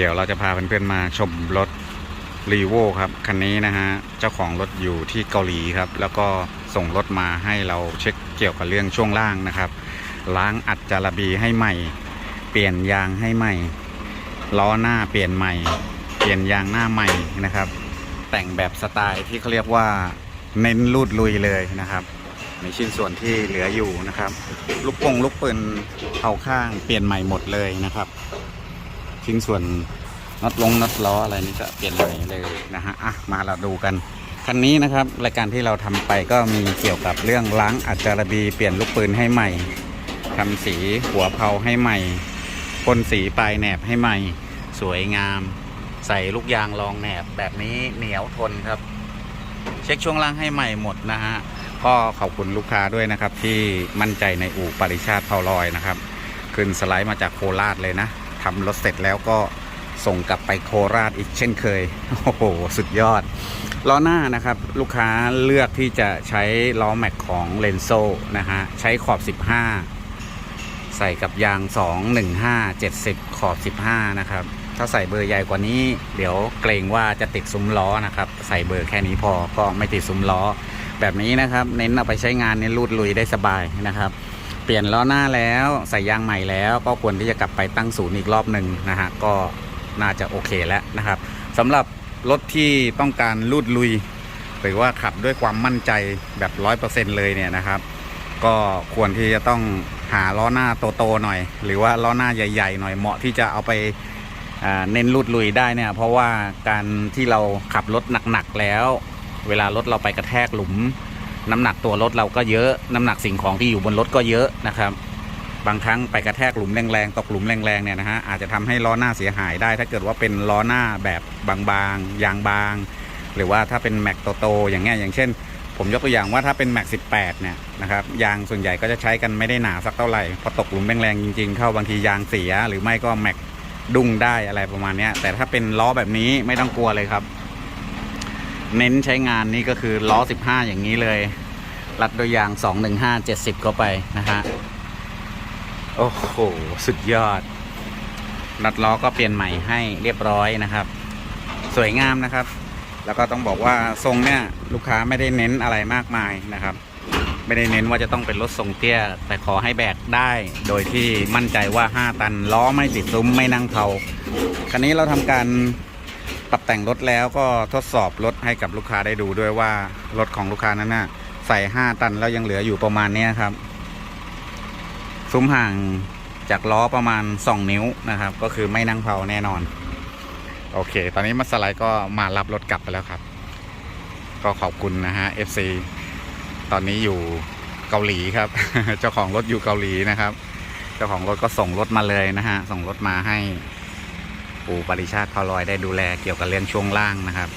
ดี๋ยวเราจะพาเพื่อนๆมาชมรถรีโวครับคันนี้นะฮะเจ้าของรถอยู่ที่เกาหลีครับ แล้วก็ส่งรถมาให้เราเช็คเกี่ยวกับเรื่องช่วงล่างนะครับ ล้างอัดจาระบีให้ใหม่ เปลี่ยนยางให้ใหม่ล้อหน้าเปลี่ยนใหม่ เปลี่ยนยางหน้าใหม่นะครับ แต่งแบบสไตล์ที่เขาเรียกว่าเน้นลูดลุยเลยนะครับในชิ้นส่วนที่เหลืออยู่นะครับ ลูกปงลูกปืนเอาข้างเปลี่ยนใหม่หมดเลยนะครับ ชิ้นส่วนน็อตลงน็อตล้ออะไรนี่ก็เปลี่ยนใหม่เลยนะฮะอะมาเราดูกันคันนี้นะครับรายการที่เราทำไปก็มีเกี่ยวกับเรื่องล้างอัดจาระบีเปลี่ยนลูกปืนให้ใหม่ทำสีหัวเพาให้ใหม่พ่นสีปลายแหนบให้ใหม่ สวยงาม ใส่ลูกยางรองแหนบแบบนี้เหนียวทนครับ เช็คช่วงล่างให้ใหม่หมดนะฮะก็ขอบคุณลูกค้าด้วยนะครับ ที่มั่นใจในอู่ปริชาติเผาลอยนะครับขึ้นสไลด์มาจากโคราชเลยนะ ทำรถเสร็จแล้วก็ส่งกลับไปโคราชอีกเช่นเคย โอ้โห สุดยอด ล้อหน้านะครับ ลูกค้าเลือกที่จะใช้ล้อแม็กของเลนโซนะฮะ ใช้ขอบ 15 ใส่กับยาง 215 70 ขอบ 15 นะครับ ถ้าใส่เบอร์ใหญ่กว่านี้ เดี๋ยวเกรงว่าจะติดซุ้มล้อนะครับ ใส่เบอร์แค่นี้พอก็ไม่ติดซุ้มล้อ แบบนี้นะครับ เน้นเอาไปใช้งานเน้นรูดลุยได้สบายนะครับ ปลี่ยนล้อหน้าแล้วใส่ยางใหม่แล้วก็ควรที่จะกลับไปตั้งศูนย์อีกรอบหนึ่งนะฮะก็น่าจะโอเคแล้วนะครับสำหรับรถที่ต้องการลูดลุย หรือว่าขับด้วยความมั่นใจแบบร้อยเปอร์เซ็นเลยเนี่ยนะครับ ก็ควรที่จะต้องหาล้อหน้าโตๆหน่อย หรือว่าล้อหน้าใหญ่ๆหน่อยเหมาะที่จะเอาไปเน้นลูดลุยได้เนี่ยเพราะว่าการที่เราขับรถหนักๆแล้ว เวลารถเราไปกระแทกหลุม น้ำหนักตัวรถเราก็เยอะ น้ำหนักสิ่งของที่อยู่บนรถก็เยอะนะครับ บางครั้งไปกระแทกหลุมแรงๆตกหลุมแรงๆเนี่ยนะฮะอาจจะทำให้ล้อหน้าเสียหายได้ ถ้าเกิดว่าเป็นล้อหน้าแบบบางๆยางบาง หรือว่าถ้าเป็นแม็กโตๆอย่างเงี้ยอย่างเช่น ผมยกตัวอย่างว่าถ้าเป็นแม็ก18เนี่ยนะครับยางส่วนใหญ่ก็จะใช้กันไม่ได้หนาสักเท่าไหร่พอตกหลุมแรงๆจริงๆเข้าบางทียางเสีย หรือไม่ก็แม็กดุ้งได้อะไรประมาณนี้แต่ถ้าเป็นล้อแบบนี้ไม่ต้องกลัวเลยครับ เน้นใช้งานนี่ก็คือล้อ 15 อย่างนี้เลย รัดโดยยาง 215 70 ก็ไปนะฮะ โอ้โห สุดยอดนัดล้อก็เปลี่ยนใหม่ให้เรียบร้อยนะครับ สวยงามนะครับ แล้วก็ต้องบอกว่าทรงเนี่ย ลูกค้าไม่ได้เน้นอะไรมากมายนะครับ ไม่ได้เน้นว่าจะต้องเป็นรถทรงเตี้ย แต่ขอให้แบกได้ โดยที่มั่นใจว่า 5 ตันล้อไม่ติดซุ้มไม่นั่งเผาคันนี้เราทำการ ปรับแต่งรถแล้วก็ทดสอบรถให้กับลูกค้าได้ดูด้วยว่ารถของลูกค้านั้นน่ะใส่ 5 ตันแล้วยังเหลืออยู่ประมาณนี้ครับ ซุ้มห่างจากล้อประมาณ 2 นิ้วนะครับ ก็คือไม่นั่งเผาแน่นอน โอเค ตอนนี้มาสไลด์ก็มารับรถกลับไปแล้วครับ ก็ขอบคุณนะฮะ FC ตอนนี้อยู่เกาหลีครับ เจ้าของรถอยู่เกาหลีนะครับ เจ้าของรถก็ส่งรถมาเลยนะฮะ ส่งรถมาให้ ปู่ปริชาติพาลอยได้ดูแลเกี่ยวกับเรื่องช่วงล่างนะครับ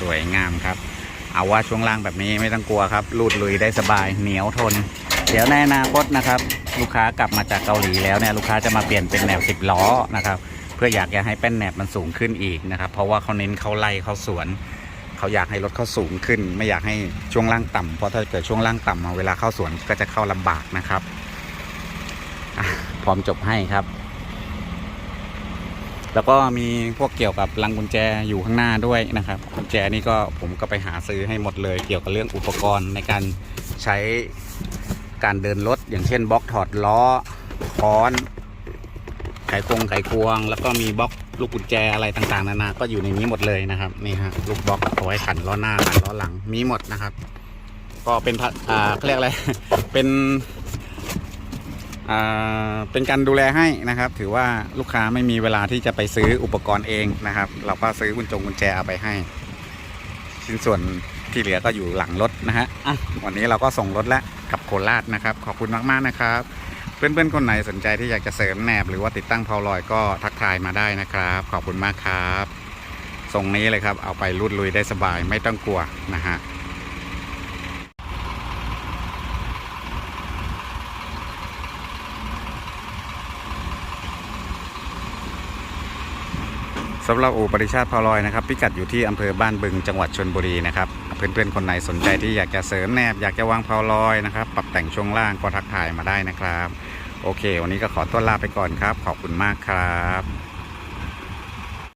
สวยงามครับ เอาว่าช่วงล่างแบบนี้ไม่ต้องกลัวครับลูดลุยได้สบายเหนียวทน เดี๋ยวในอนาคตนะครับ ลูกค้ากลับมาจากเกาหลีแล้วเนี่ยลูกค้าจะมาเปลี่ยนเป็นแนวสิบล้อนะครับ เพื่ออยากจะให้แป้นแหนบมันสูงขึ้นอีกนะครับ เพราะว่าเขาเน้นเขาไล่เขาสวนเขาอยากให้รถเขาสูงขึ้น ไม่อยากให้ช่วงล่างต่ำเพราะถ้าเกิดช่วงล่างต่ำเวลาเข้าสวนก็จะเข้าลำบากนะครับ พร้อมจบให้ครับ แล้วก็มีพวกเกี่ยวกับลังกุญแจอยู่ข้างหน้าด้วยนะครับกุญแจนี่ก็ผมก็ไปหาซื้อให้หมดเลย เกี่ยวกับเรื่องอุปกรณ์ในการใช้การเดินรถอย่างเช่นบล็อกถอดล้อค้อน ไขควงไขควง แล้วก็มีบล็อกลูกกุญแจอะไรต่างๆนานา ก็อยู่ในนี้หมดเลยนะครับนี่ฮะลูกบล็อกเอาไว้ขันล้อหน้าขันล้อหลังมีหมดนะครับ ก็เป็นพัดอ่าเขาเรียกอะไรเป็น เป็นการดูแลให้นะครับ ถือว่าลูกค้าไม่มีเวลาที่จะไปซื้ออุปกรณ์เองนะครับ เราก็ซื้อกุญจงกุญแจเอาไปให้ชิ้นส่วนที่เหลือก็อยู่หลังรถนะฮะอะวันนี้เราก็ส่งรถแล้วกับโคราชนะครับ ขอบคุณมากๆนะครับ เพื่อนๆคนไหนสนใจที่อยากจะเสริมแหนบ หรือว่าติดตั้งเพาลอยก็ทักทายมาได้นะครับ ขอบคุณมากครับทรงนี้เลยครับ เอาไปรูดลุยได้สบายไม่ต้องกลัวนะฮะ สำหรับอู่ปริชาติพาลอยนะครับพิกัดอยู่ที่อำเภอบ้านบึงจังหวัดชนบุรีนะครับเพื่อนๆคนไหนสนใจที่อยากจะเสริมแนบอยากจะวางพาลอยนะครับปรับแต่งช่วงล่างก็ทักทายมาได้นะครับ โอเค วันนี้ก็ขอต้อนลาไปก่อนครับ ขอบคุณมากครับ